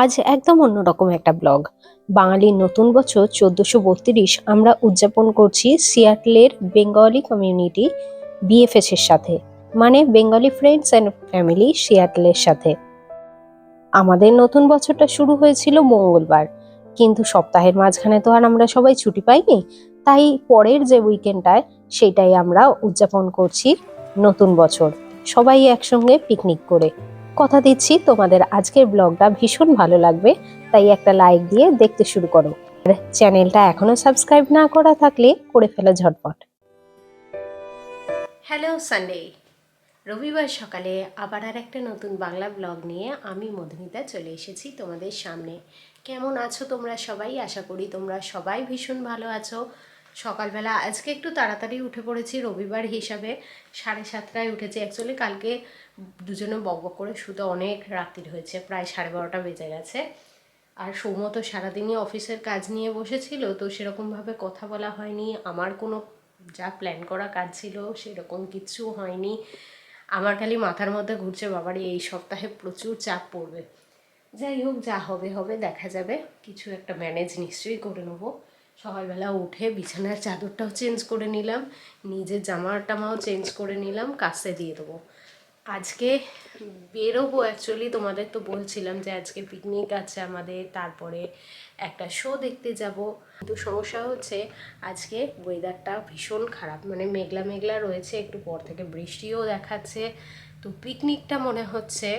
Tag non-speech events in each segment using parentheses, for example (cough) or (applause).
আজ একদম অন্যরকম একটা ব্লগ। বাঙালির নতুন বছর চোদ্দশো বত্রিশ আমরা উদযাপন করছি সিয়াটলের বেঙ্গলি কমিউনিটি বিএফএস এর সাথে মানে বেঙ্গলি ফ্রেন্ডস অ্যান্ড ফ্যামিলি সিয়াটলের সাথে। আমাদের নতুন বছরটা শুরু হয়েছিল মঙ্গলবার, কিন্তু সপ্তাহের মাঝখানে তো আর আমরা সবাই ছুটি পাইনি, তাই পরের যে উইকেন্ডটায় সেটাই আমরা উদযাপন করছি নতুন বছর। সবাই একসঙ্গে পিকনিক করে। কথা দিচ্ছি। তোমাদের আজকের ব্লগটা ভীষণ ভালো লাগবে, তাই একটা লাইক দিয়ে দেখতে শুরু করো। আর চ্যানেলটা এখনও সাবস্ক্রাইব না করা থাকলে করে ফেলো ঝটপট। হ্যালো সানডে রবিবার সকালে আবার আর একটা নতুন বাংলা ব্লগ নিয়ে আমি মধুমিতা চলে এসেছি তোমাদের সামনে। কেমন আছো তোমরা সবাই? আশা করি তোমরা সবাই ভীষণ ভালো আছো। সকালবেলা আজকে একটু তাড়াতাড়ি উঠে পড়েছি রবিবার হিসাবে। সাড়ে সাতটায় উঠেছি। অ্যাকচুয়ালি কালকে দুজনে বক বক করে শুতে অনেক রাত্রির হয়েছে, প্রায় সাড়ে বারোটা বেজে গেছে। আর সৌম্য তো সারাদিনই অফিসের কাজ নিয়ে বসেছিল, তো সেরকমভাবে কথা বলা হয়নি। আমার কোনো যা প্ল্যান করা কাজ ছিল সেরকম কিচ্ছু হয়নি। আমার খালি মাথার মধ্যে ঘুরছে বাবারই এই সপ্তাহে প্রচুর চাপ পড়বে। যাই হোক, যা হবে হবে, দেখা যাবে। কিছু একটা ম্যানেজ নিশ্চয়ই করে নেব। সকালবেলা উঠে বিছানার চাদরটাও চেঞ্জ করে নিলাম, নিজের জামা টামাও চেঞ্জ করে নিলাম, কাছে দিয়ে দেবো। আজকে বেরোবো অ্যাকচুয়ালি তোমাদের তো বলছিলাম যে আজকে পিকনিক আছে আমাদের, তারপরে একটা শো দেখতে যাব। কিন্তু সমস্যা হচ্ছে, আজকে ওয়েদারটা ভীষণ খারাপ মানে মেঘলা মেঘলা রয়েছে, একটু পর থেকে বৃষ্টিও দেখাচ্ছে। তো পিকনিকটা মনে হচ্ছে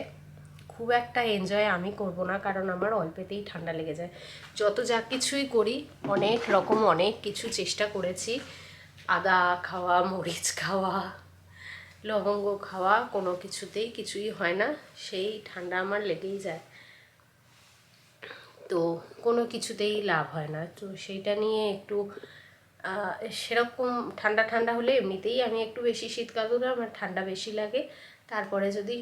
খুব একটা এনজয় আমি করব না, কারণ আমার অল্পেতেই ঠান্ডা লেগে যায়। যত যা কিছুই করি, অনেক রকম অনেক কিছু চেষ্টা করেছি। আদা খাওয়া, মরিচ খাওয়া লবঙ্গ খাওয়া কোনো কিছুতেই কিছুই হয় না। সেই ঠান্ডা আমার লেগেই যায়। তো কোনো কিছুতেই লাভ হয় না। তো সেইটা নিয়ে একটু সেরকম ঠান্ডা ঠান্ডা হলে এমনিতেই আমি একটু বেশি শীতকাল হলে আমার ঠান্ডা বেশি লাগে। তারপরে যদি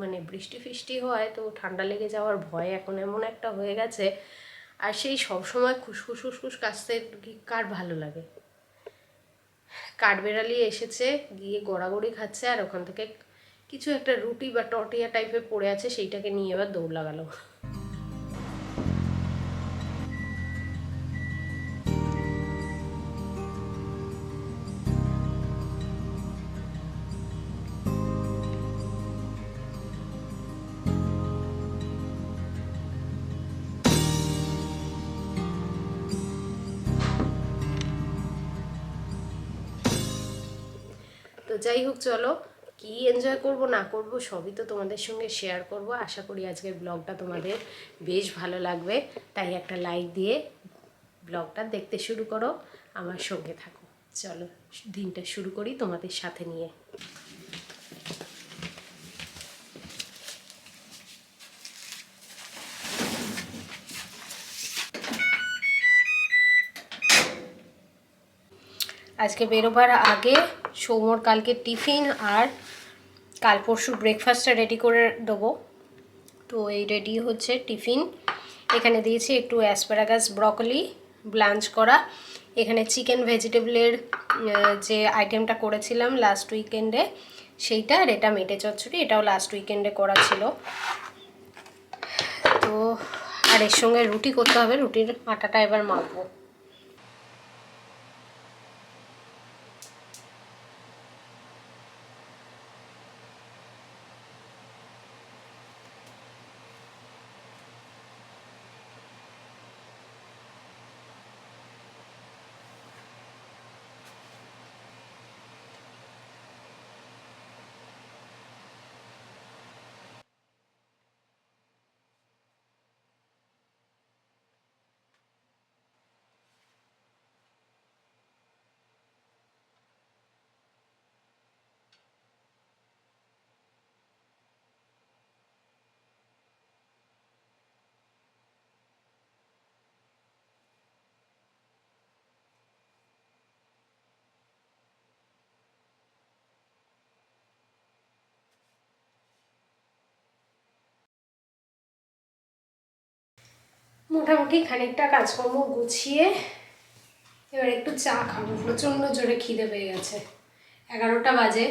মানে বৃষ্টি ফিষ্টি হয় তো ঠান্ডা লেগে যাওয়ার ভয় এখন এমন একটা হয়ে গেছে। আর সেই সবসময় খুসখুস খুসখুস কাশতে কার ভালো লাগে? কাঠবেড়ালি এসেছে, গিয়ে গড়াগড়ি খাচ্ছে আর ওখান থেকে কিছু একটা রুটি বা টটিয়া টাইপের পড়ে আছে, সেইটাকে নিয়ে এবার দৌড় লাগালো। যাই হোক, চলো। কি এনজয় করব, না করব, সবই তো তোমাদের সঙ্গে শেয়ার করব। আশা করি আজকের ব্লগটা তোমাদের বেশ ভালো লাগবে। তাই একটা লাইক দিয়ে ব্লগটা দেখতে শুরু করো, আমার সঙ্গে থাকো। চলো, দিনটা শুরু করি তোমাদের সাথে নিয়ে। আজকে বেরোবার আগে সৌমর কালকে টিফিন আর কাল পরশু ব্রেকফাস্টটা রেডি করে দেবো। তো এই রেডি হচ্ছে টিফিন। এখানে দিয়েছি একটু অ্যাসপারাগাস ব্রকলি ব্লাঞ্চ করা। এখানে চিকেন ভেজিটেবলের যে আইটেমটা করেছিলাম লাস্ট উইকেন্ডে সেইটা আর এটা মেটে চচ্চড়ি, এটাও লাস্ট উইকেন্ডে করা ছিল। তো, আর এর সঙ্গে রুটি করতে হবে, রুটির আটাটা এবার মাখবো। মোটামুটি খানিকটা কাজকর্ম গুছিয়ে এবার একটু চা খাব। প্রচণ্ড জোরে খিদে পেয়ে গেছে। এগারোটা বাজে।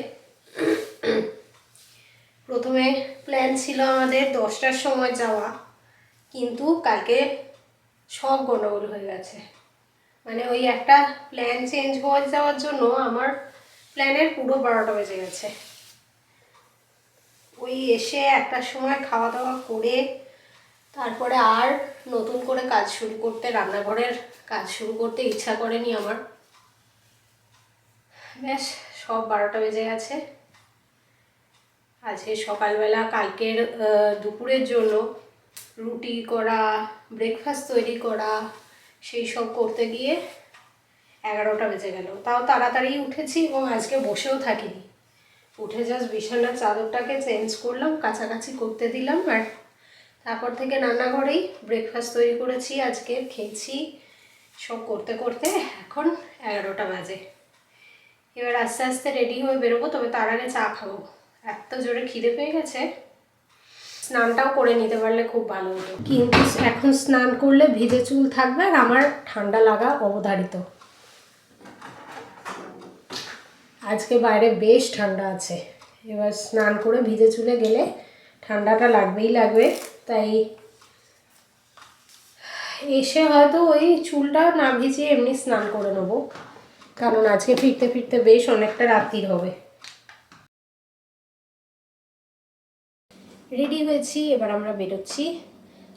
প্রথমে প্ল্যান ছিল আমাদের দশটার সময় যাওয়া, কিন্তু কালকে সব গন্ডগোল হয়ে গেছে। মানে ওই একটা প্ল্যান চেঞ্জ হয়ে যাওয়ার জন্য আমার প্ল্যানের পুরো বারোটা বেজে গেছে। ওই এসে একটার সময় খাওয়া দাওয়া করে, তারপরে আর নতুন করে কাজ শুরু করতে, রান্নাঘরের কাজ শুরু করতে ইচ্ছা করেনি আমার। ব্যাস সব বারোটা বেজে গেছে। আজকে সকালবেলা, কালকের দুপুরের জন্য রুটি করা ব্রেকফাস্ট তৈরি করা, সেই সব করতে গিয়ে এগারোটা বেজে গেল। তাও তাড়াতাড়ি উঠেছি এবং আজকে বসেও থাকিনি। উঠে জাস্ট বিছানার চাদরটাকে চেঞ্জ করলাম, কাছাকাছি করতে দিলাম আর তারপর থেকে রান্নাঘরেই ব্রেকফাস্ট তৈরি করেছি, আজকে খেয়েছি সব করতে করতে, এখন এগারোটা বাজে। এবার আস্তে আস্তে রেডি হয়ে বেরোবো, তবে তার আগে চা খাব। এত জোরে খিদে পেয়ে গেছে। স্নানটাও করে নিতে পারলে খুব ভালো হতো। কিন্তু এখন স্নান করলে ভিজে চুল থাকবে আর আমার ঠান্ডা লাগা অবধারিত। আজকে বাইরে বেশ ঠান্ডা আছে। এবার স্নান করে ভিজে চুলে গেলে ঠান্ডাটা লাগবেই লাগবে, তাই এসে হয়তো ওই চুলটা না ভিজিয়ে এমনি স্নান করে নেব, কারণ আজকে ফিরতে ফিরতে বেশ অনেকটা রাত্রির হবে। রেডি হয়েছি, এবার আমরা বেরোচ্ছি,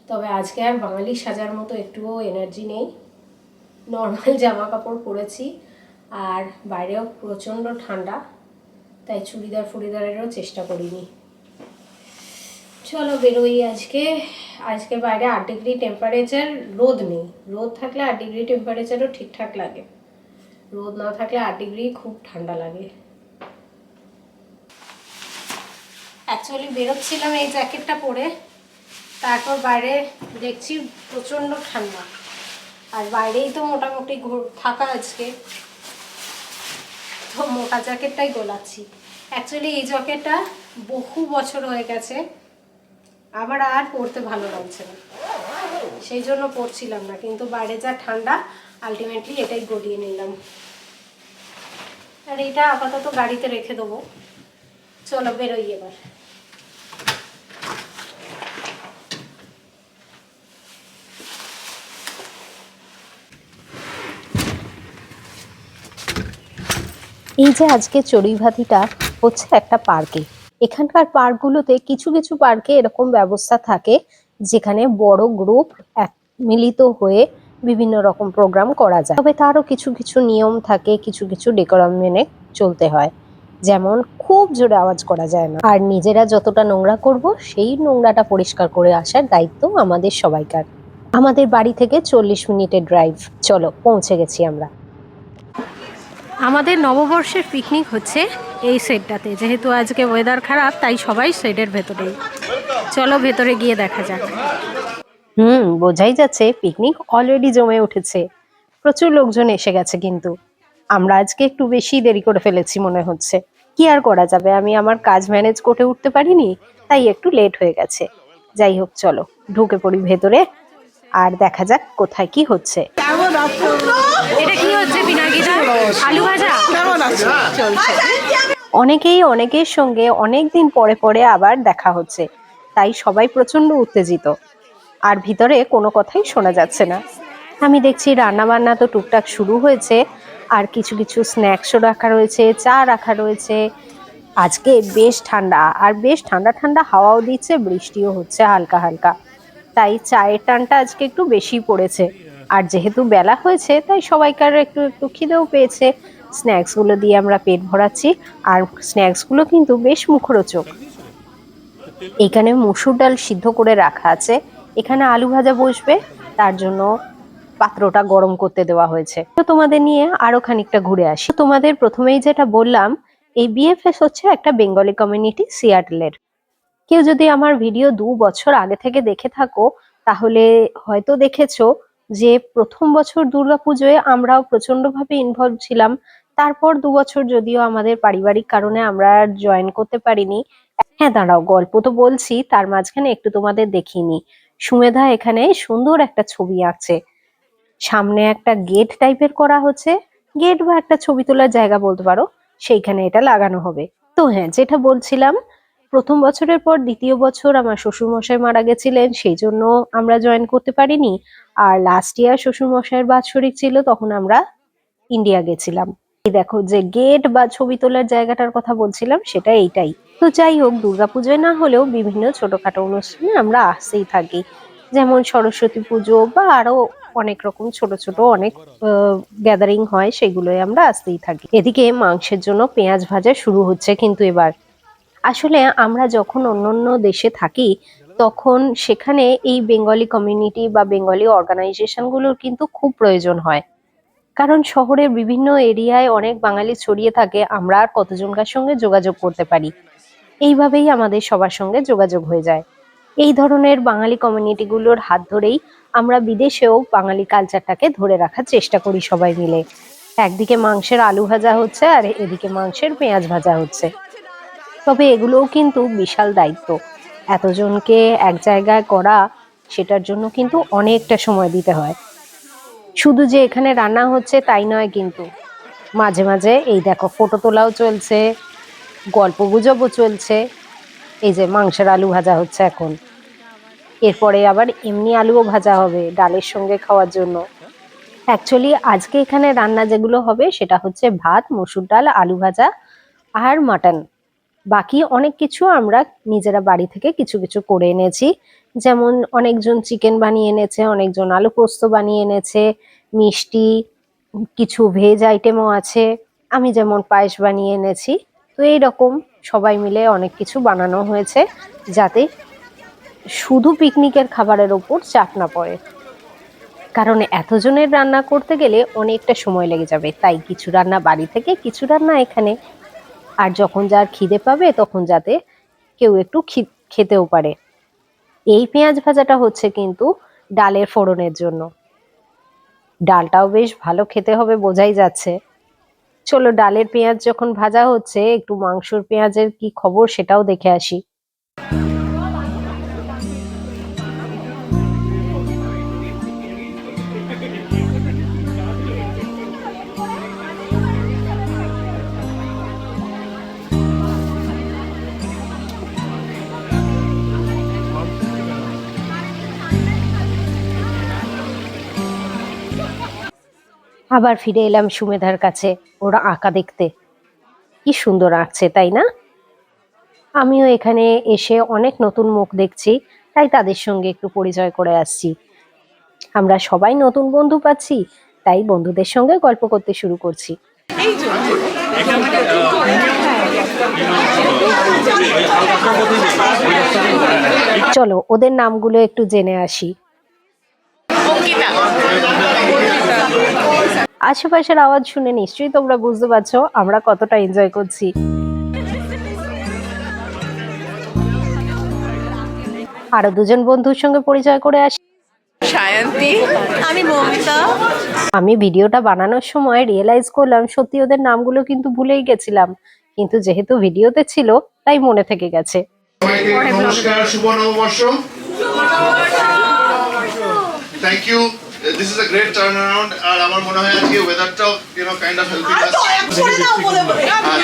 তবে আজকে আর বাঙালি সাজার মতো একটুও এনার্জি নেই। নর্মাল (laughs) জামা কাপড় পরেছি, আর বাইরেও প্রচণ্ড ঠান্ডা, তাই চুড়িদার ফুড়িদারেরও চেষ্টা করিনি। চলো বেরোই আজকে। আজকে বাইরে আট ডিগ্রি টেম্পারেচার রোদ নেই। রোদ থাকলে আট ডিগ্রি টেম্পারেচারও ঠিকঠাক লাগে। রোদ না থাকলে আট ডিগ্রি খুব ঠান্ডা লাগে। অ্যাকচুয়ালি বেরোচ্ছিলাম এই জ্যাকেটটা পরে। তারপর বাইরে দেখছি প্রচণ্ড ঠান্ডা। আর বাইরেই তো মোটামুটি ঘুর- থাকা আজকে। তো মোটা জ্যাকেটটাই গোলাচ্ছি। অ্যাকচুয়ালি এই জ্যাকেটটা বহু বছর হয়ে গেছে। আবার আর পড়তে ভালো লাগছে না। সেই জন্য পড়ছিলাম না, কিন্তু বাইরে যা ঠান্ডা আলটিমেটলি এটাই গড়িয়ে নিলাম। আর এটা আপাতত গাড়িতে রেখে দেবো। চলো বেরোই এবার। এই যে আজকে চড়ুইভাতিটা হচ্ছে একটা পার্কে। এখানকার পার্কগুলোতে কিছু কিছু পার্কে এরকম ব্যবস্থা থাকে যেখানে বড় গ্রুপ এক, মিলিত হয়ে বিভিন্ন রকম প্রোগ্রাম করা যায়। তবে তারও কিছু কিছু নিয়ম থাকে, কিছু কিছু ডেকোরাম মেনে চলতে হয়। যেমন খুব জোরে আওয়াজ করা যায় না। আর নিজেরা যতটা নোংরা করব, সেই নোংরাটা পরিষ্কার করে আসার দায়িত্ব আমাদের সবাইকার। আমাদের বাড়ি থেকে চল্লিশ মিনিটের ড্রাইভ চলো, পৌঁছে গেছি আমরা। আমাদের নববর্ষের পিকনিক হচ্ছে এই সেটটাতে যেহেতু আজকে ওয়েদার খারাপ, তাই সবাই শেডের ভেতরেই। চলো ভেতরে গিয়ে দেখা যাক। হুম, বোঝাই যাচ্ছে পিকনিক অলরেডি জমে উঠেছে। প্রচুর লোকজন এসে গেছে কিন্তু। আমরা আজকে একটু বেশি দেরি করে ফেলেছি মনে হচ্ছে। কি আর করা যাবে? আমি আমার কাজ ম্যানেজ করে উঠতে পারিনি, তাই একটু লেট হয়ে গেছে। যাই হোক, চলো। ঢুকে পড়ি ভেতরে। আর দেখা যাক কোথায় কি হচ্ছে। এটা কি হচ্ছে পিনাকিদা? আলু ভাজা? অনেকেই অনেকের সঙ্গে অনেক দিন পরে পরে আবার দেখা হচ্ছে তাই সবাই প্রচণ্ড উত্তেজিত। আর ভিতরে কোনো কথাই শোনা যাচ্ছে না। আমি দেখছি রান্না বান্না তো টুকটাক শুরু হয়েছে আর কিছু কিছু স্ন্যাক্সও রাখা রয়েছে চা রাখা রয়েছে। আজকে বেশ ঠান্ডা আর বেশ ঠান্ডা ঠান্ডা হাওয়াও দিচ্ছে বৃষ্টিও হচ্ছে হালকা হালকা। তাই চায়ের টানটা আজকে একটু বেশি পড়েছে। আর যেহেতু বেলা হয়েছে, তাই সবাইকার একটু একটু খিদেও পেয়েছে। স্ন্যাক্সগুলো দিয়ে আমরা পেট ভরাচ্ছি, আর স্ন্যাক্সগুলো কিন্তু বেশ মুখরোচক। এখানে মুসুর ডাল সিদ্ধ করে রাখা আছে। এখানে আলু ভাজা বসবে, তার জন্য পাত্রটা গরম করতে দেওয়া হয়েছে। তো তোমাদের নিয়ে আরও খানিকটা ঘুরে আসি। তোমাদের প্রথমেই যেটা বললাম, এই বিএফএস হচ্ছে একটা বেঙ্গলি কমিউনিটি সিয়াটলের কেউ যদি আমার ভিডিও দু বছর আগে থেকে দেখে থাকো, তাহলে হয়তো দেখেছ যে প্রথম বছর দুর্গাপুজোয় আমরাও প্রচন্ডভাবে ইনভলভ ছিলাম। তারপর দু বছর যদিও আমাদের পারিবারিক কারণে আমরা জয়েন করতে পারিনি। হ্যাঁ দাঁড়াও, গল্প তো বলছি, তার মাঝখানে একটু তোমাদের দেখিনি সুমেধা এখানে সুন্দর একটা ছবি আঁকছে। সামনে একটা গেট টাইপের করা হচ্ছে। গেট বা একটা ছবি তোলার জায়গা বলতে পারো, সেইখানে এটা লাগানো হবে। তো হ্যাঁ যেটা বলছিলাম প্রথম বছরের পর দ্বিতীয় বছর আমার শ্বশুরমশাই মারা গেছিলেন, সেই জন্য আমরা জয়েন করতে পারিনি। আর লাস্ট ইয়ার শ্বশুরমশাইয়ের বাৎসরিক ছিল, তখন আমরা ইন্ডিয়া গেছিলাম। এই দেখো, যে গেট বা ছবি তোলার জায়গাটার কথা বলছিলাম, সেটা এইটাই। তো যাই হোক, দুর্গাপুজোয় না হলেও বিভিন্ন ছোটখাটো অনুষ্ঠানে আমরা আসতেই থাকি। যেমন সরস্বতী পুজো বা আরও অনেক রকম ছোট ছোট অনেক গ্যাদারিং হয় সেগুলোই আমরা আসতেই থাকি। এদিকে মাংসের জন্য পেঁয়াজ ভাজা শুরু হচ্ছে কিন্তু এবার। আসলে আমরা যখন অন্য অন্য দেশে থাকি, তখন সেখানে এই বেঙ্গলি কমিউনিটি বা বেঙ্গলি অর্গানাইজেশনগুলোর কিন্তু খুব প্রয়োজন হয়। কারণ শহরের বিভিন্ন এরিয়ায় অনেক বাঙালি ছড়িয়ে থাকে, আমরা আর কতজনকার সঙ্গে যোগাযোগ করতে পারি। এইভাবেই আমাদের সবার সঙ্গে যোগাযোগ হয়ে যায়। এই ধরনের বাঙালি কমিউনিটিগুলোর হাত ধরেই আমরা বিদেশেও বাঙালি কালচারটাকে ধরে রাখার চেষ্টা করি সবাই মিলে। একদিকে মাংসের আলু ভাজা হচ্ছে আর এদিকে মাংসের পেঁয়াজ ভাজা হচ্ছে। তবে এগুলোও কিন্তু বিশাল দায়িত্ব। এতজনকে এক জায়গায় করা, সেটার জন্য কিন্তু অনেকটা সময় দিতে হয়। শুধু যে এখানে রান্না হচ্ছে তাই নয় কিন্তু। মাঝে মাঝে এই দেখো, ফটো তোলাও চলছে, গল্প গুজবও চলছে। এই যে মাংসের আলু ভাজা হচ্ছে এখন। এরপরে আবার এমনি আলুও ভাজা হবে ডালের সঙ্গে খাওয়ার জন্য। অ্যাকচুয়ালি আজকে এখানে রান্না যেগুলো হবে সেটা হচ্ছে ভাত, মসুর ডাল, আলু ভাজা আর মাটন। বাকি অনেক কিছু আমরা নিজেরা বাড়ি থেকে কিছু কিছু করে এনেছি। যেমন অনেকজন চিকেন বানিয়ে এনেছে, অনেকজন আলু পোস্ত বানিয়ে এনেছে, মিষ্টি, কিছু ভেজ আইটেমও আছে। আমি যেমন পায়েস বানিয়ে এনেছি। তো এই রকম সবাই মিলে অনেক কিছু বানানো হয়েছে যাতে শুধু পিকনিকের খাবারের ওপর চাপ না পড়ে। কারণ এতজনের রান্না করতে গেলে অনেকটা সময় লেগে যাবে। তাই কিছু রান্না বাড়ি থেকে, কিছু রান্না এখানে আর যখন যার খিদে পাবে, তখন যাতে কেউ একটু খেতেও পারে। এই পেঁয়াজ ভাজাটা হচ্ছে কিন্তু ডালের ফোড়নের জন্য। ডালটাও বেশ ভালো খেতে হবে বোঝাই যাচ্ছে। চলো, ডালের পেঁয়াজ যখন ভাজা হচ্ছে, একটু মাংসর পেঁয়াজের কি খবর সেটাও দেখে আসি। আবার ফিরে এলাম সুমেধার কাছে ওরা আঁকা দেখতে। কি সুন্দর আঁকছে, তাই না? আমিও এখানে এসে অনেক নতুন মুখ দেখছি, তাই তাদের সঙ্গে একটু পরিচয় করে আসছি। আমরা সবাই নতুন বন্ধু পাচ্ছি, তাই বন্ধুদের সঙ্গে গল্প করতে শুরু করছি। চলো, ওদের নামগুলো একটু জেনে আসি। আশেপাশের আওয়াজ শুনে নিশ্চয়ই তোমরা বুঝতে পারছ আমরা কতটা এনজয় করছি। আরও দুজন বন্ধুর সঙ্গে পরিচয় করে আসি। সায়ন্তী। আমি মমিতা। আমি ভিডিওটা বানানোর সময় রিয়েলাইজ করলাম সত্যি ওদের নামগুলো কিন্তু ভুলেই গেছিলাম। কিন্তু যেহেতু ভিডিওতে ছিল তাই মনে থেকে গেছে। নমস্কার শুভ নববর্ষ। Thank you this is a great turnaround আর আমার মনে হয় আজকে ওয়েদারটাও you know kind of helping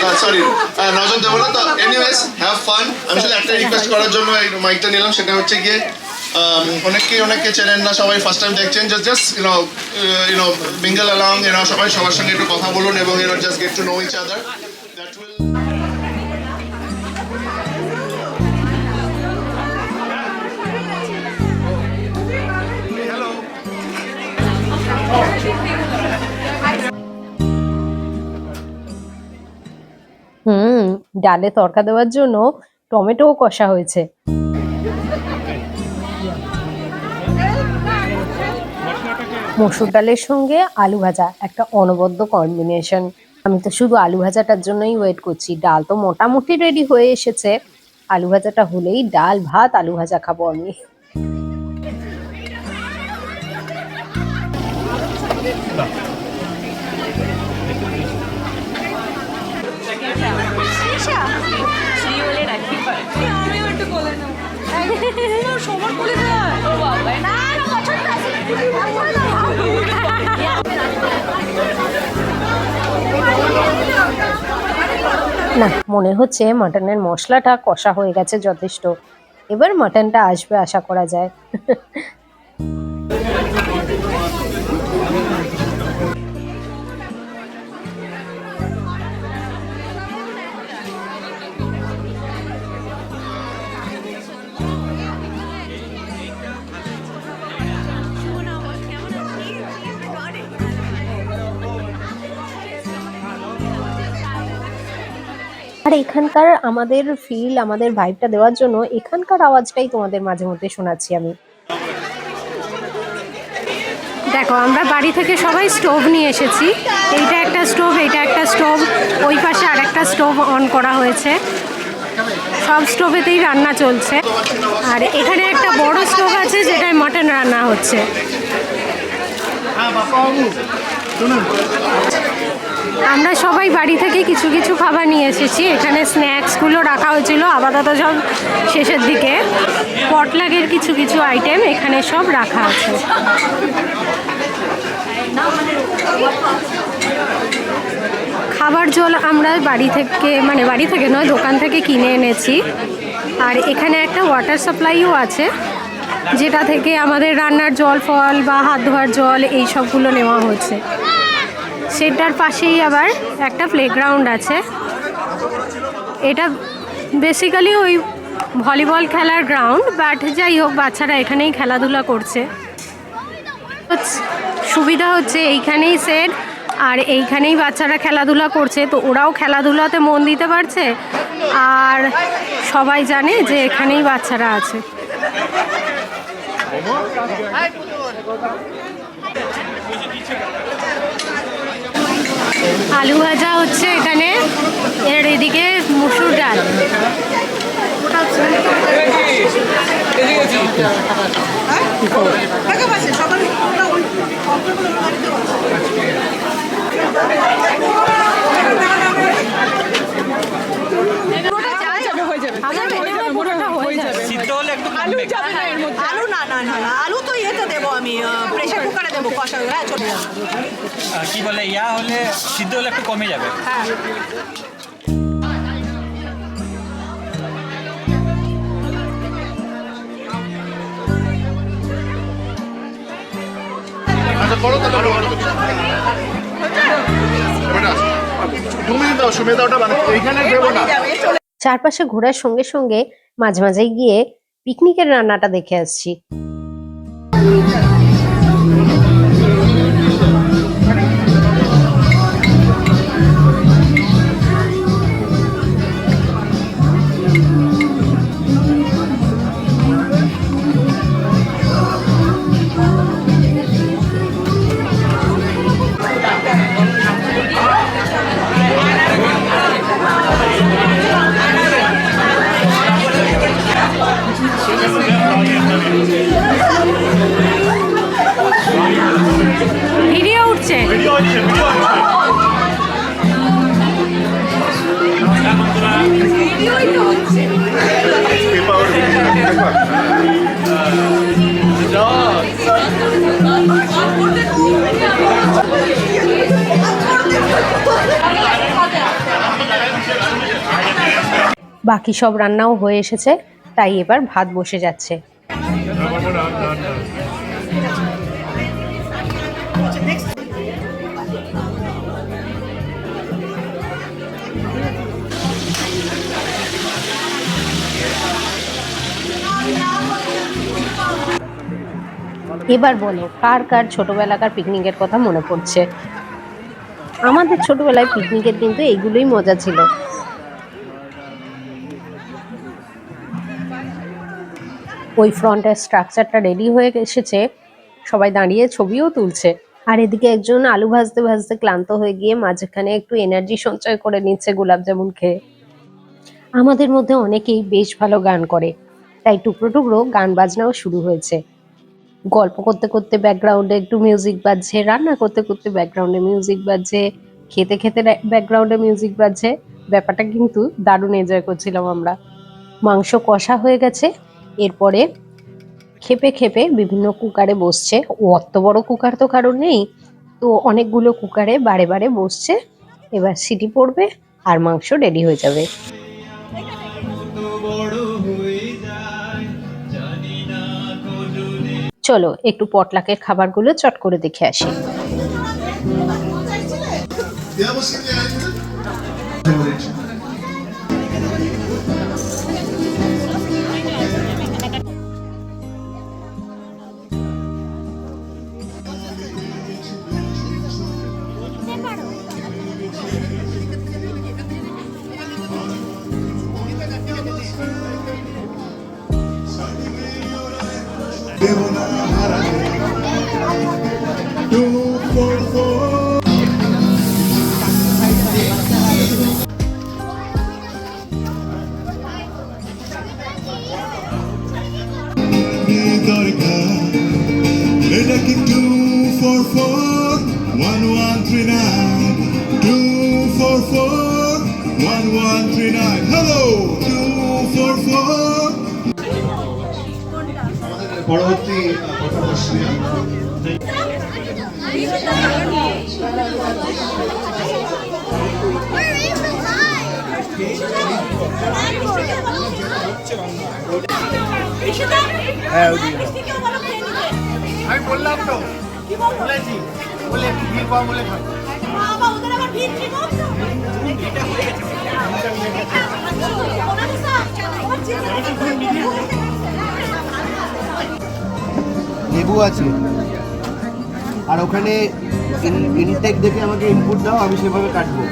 us sorry নজর দেবো না তো। এনিওয়েজ হ্যাভ ফান আমি শুধু একটা রিকোয়েস্ট করার জন্য মাইকটা নিলাম সেটা হচ্ছে গিয়ে অনেকেই অনেকে চেনেন না সবাই ফার্স্ট টাইম দেখছেন just just you know you know mingle along you know সবাই সবার সঙ্গে একটু কথা বলুন এবং you know just get to know each other ডালে তরকা দেওয়ার জন্য টমেটোও কষা হয়েছে। মসুর ডালের সঙ্গে আলু ভাজা, একটা অনবদ্য কম্বিনেশন আমি তো শুধু আলু ভাজাটার জন্যই ওয়েট করছি। ডাল তো মোটামুটি রেডি হয়ে এসেছে। আলু ভাজাটা হলেই ডাল, ভাত, আলু ভাজা খাব আমি। না না, মনে হচ্ছে মাটনের মশলাটা কষা হয়ে গেছে যথেষ্ট। এবার মাটনটা আসবে, আশা করা যায়। আর এখানকার আমাদের ফিল আমাদের ভাইবটা দেওয়ার জন্য এখানকার আওয়াজটাই তোমাদের মাঝে মধ্যে শোনাচ্ছি আমি। দেখো আমরা বাড়ি থেকে সবাই স্টোভ নিয়ে এসেছি। এইটা একটা স্টোভ এইটা একটা স্টোভ ওই পাশে আরেকটা স্টোভ অন করা হয়েছে। সব স্টোভেতেই রান্না চলছে। আর এখানে একটা বড় স্টোভ আছে যেটায় মাটন রান্না হচ্ছে। আমরা সবাই বাড়ি থেকে কিছু কিছু খাবার নিয়ে এসেছি। এখানে স্ন্যাক্সগুলো রাখা হয়েছিল আপাতত সব শেষের দিকে। পটলাগের কিছু কিছু আইটেম এখানে সব রাখা আছে। খাবার জল আমরা বাড়ি থেকে মানে বাড়ি থেকে নয়, দোকান থেকে কিনে এনেছি। আর এখানে একটা ওয়াটার সাপ্লাইও আছে, যেটা থেকে আমাদের রান্নার জল, ফল বা হাত ধোয়ার জল, এই সবগুলো নেওয়া হচ্ছে সেটার পাশেই আবার একটা প্লেগ্রাউন্ড আছে। এটা বেসিক্যালি ওই ভলিবল খেলার গ্রাউন্ড বাট যাই হোক, বাচ্চারা এখানেই খেলাধুলা করছে। সুবিধা হচ্ছে এইখানেই সেট আর এইখানেই বাচ্চারা খেলাধুলা করছে। তো ওরাও খেলাধুলাতে মন দিতে পারছে, আর সবাই জানে যে এখানেই বাচ্চারা আছে। আলু ভাজা হচ্ছে এখানে। এর এদিকে মুসুর ডাল। হলে একটু আলু যাবে না এর মধ্যে। না আলু তো ইয়েতে দেবো আমি প্রেশার কুকারে দেবো কষা হ্যাঁ চলে যাবে। কি বলে ইয়া হলে সিদ্ধ হলে একটু কমে যাবে। আচ্ছা করো তাহলে। দু মিনিট দাও এইখানে দেবো না। চারপাশে ঘোরার সঙ্গে সঙ্গে মাঝে মাঝে গিয়ে পিকনিকের রান্নাটা দেখে আসছি। ভিডিও বাকি সব রান্নাও হয়ে এসেছে, তাই এবার ভাত বসে যাচ্ছে। এবার বলো, কার কার ছোটবেলাকার পিকনিকের কথা মনে পড়ছে? আমাদের ছোটবেলায় পিকনিকের কিন্তু এইগুলোই মজা ছিল। ওই ফ্রন্টের স্ট্রাকচারটা রেডি হয়ে এসেছে, সবাই দাঁড়িয়ে ছবিও তুলছে। আর এদিকে একজন আলু ভাজতে ভাজতে ক্লান্ত হয়ে গিয়ে মাঝখানে একটু এনার্জি সঞ্চয় করে নিচ্ছে গোলাপ জামুন খেয়ে। আমাদের মধ্যে অনেকেই বেশ ভালো গান করে, তাই টুকরো টুকরো গান বাজনাও শুরু হয়েছে। গল্প করতে করতে ব্যাকগ্রাউন্ডে একটু মিউজিক বাজছে, রান্না করতে করতে ব্যাকগ্রাউন্ডে মিউজিক বাজছে, খেতে খেতে ব্যাকগ্রাউন্ডে মিউজিক বাজছে। ব্যাপারটা কিন্তু দারুণ এনজয় করছিলাম আমরা। মাংস কষা হয়ে গেছে এরপরে খেপে খেপে বিভিন্ন কুকারে বসছে। অত বড় কুকার তো কারোর নেই। তো অনেকগুলো কুকারে বারে বারে বসছে। এবার সিটি পড়বে আর মাংস রেডি হয়ে যাবে। চলো একটু পটলাকের খাবারগুলো চট করে দেখে আসি। পরবর্তী কথা বলছি আমি বললাম তো। বলেছি। বলে ভিড় কম বলে খাব। লেবু আছে। আর ওখানে ইনটেক দেখে আমাকে ইনপুট দাও আমি সেভাবে কাটবো।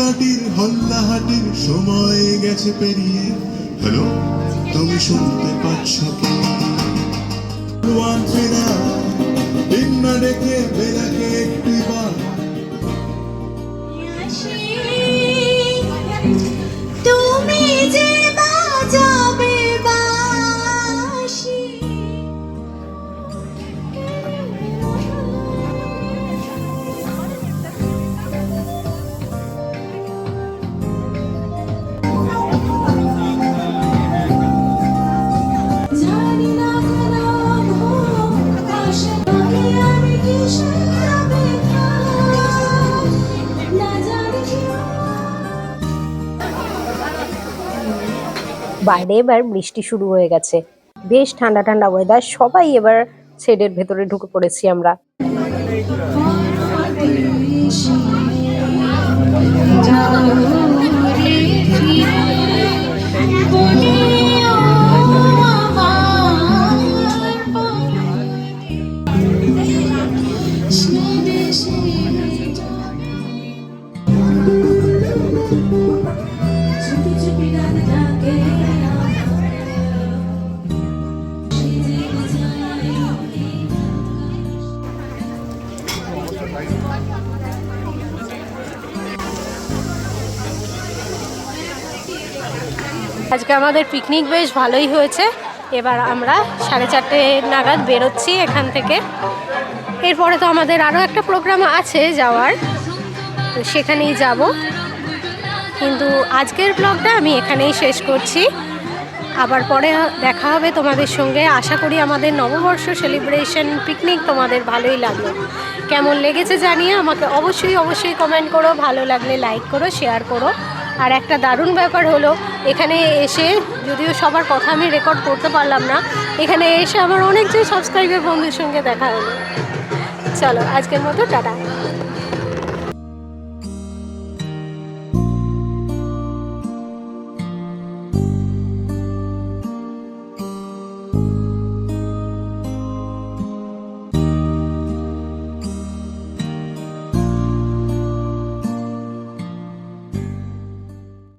কান্নাকাটির হল্লাহাটির সময় গেছে পেরিয়ে। হ্যালো তুমি শুনতে পাচ্ছ কি? নাইন না ডেকে বাইরে এবার বৃষ্টি শুরু হয়ে গেছে। বেশ ঠান্ডা ঠান্ডা ওয়েদার সবাই এবার শেডের ভেতরে ঢুকে পড়েছি আমরা। আমাদের পিকনিক বেশ ভালোই হয়েছে। এবার আমরা সাড়ে চারটে নাগাদ বেরোচ্ছি এখান থেকে। এরপরে তো আমাদের আরও একটা প্রোগ্রাম আছে যাওয়ার। তো সেখানেই যাব। কিন্তু আজকের ব্লগটা আমি এখানেই শেষ করছি। আবার পরে দেখা হবে তোমাদের সঙ্গে। আশা করি আমাদের নববর্ষ সেলিব্রেশন পিকনিক তোমাদের ভালোই লাগল। কেমন লেগেছে জানিয়ে আমাকে অবশ্যই অবশ্যই কমেন্ট করো। ভালো লাগলে লাইক করো শেয়ার করো। আর একটা দারুণ ব্যাপার হলো, এখানে এসে যদিও সবার কথা আমি রেকর্ড করতে পারলাম না, এখানে এসে আমার অনেকজন সাবস্ক্রাইবার বন্ধুর সঙ্গে দেখা হলো। চলো, আজকের মতো, টাটা।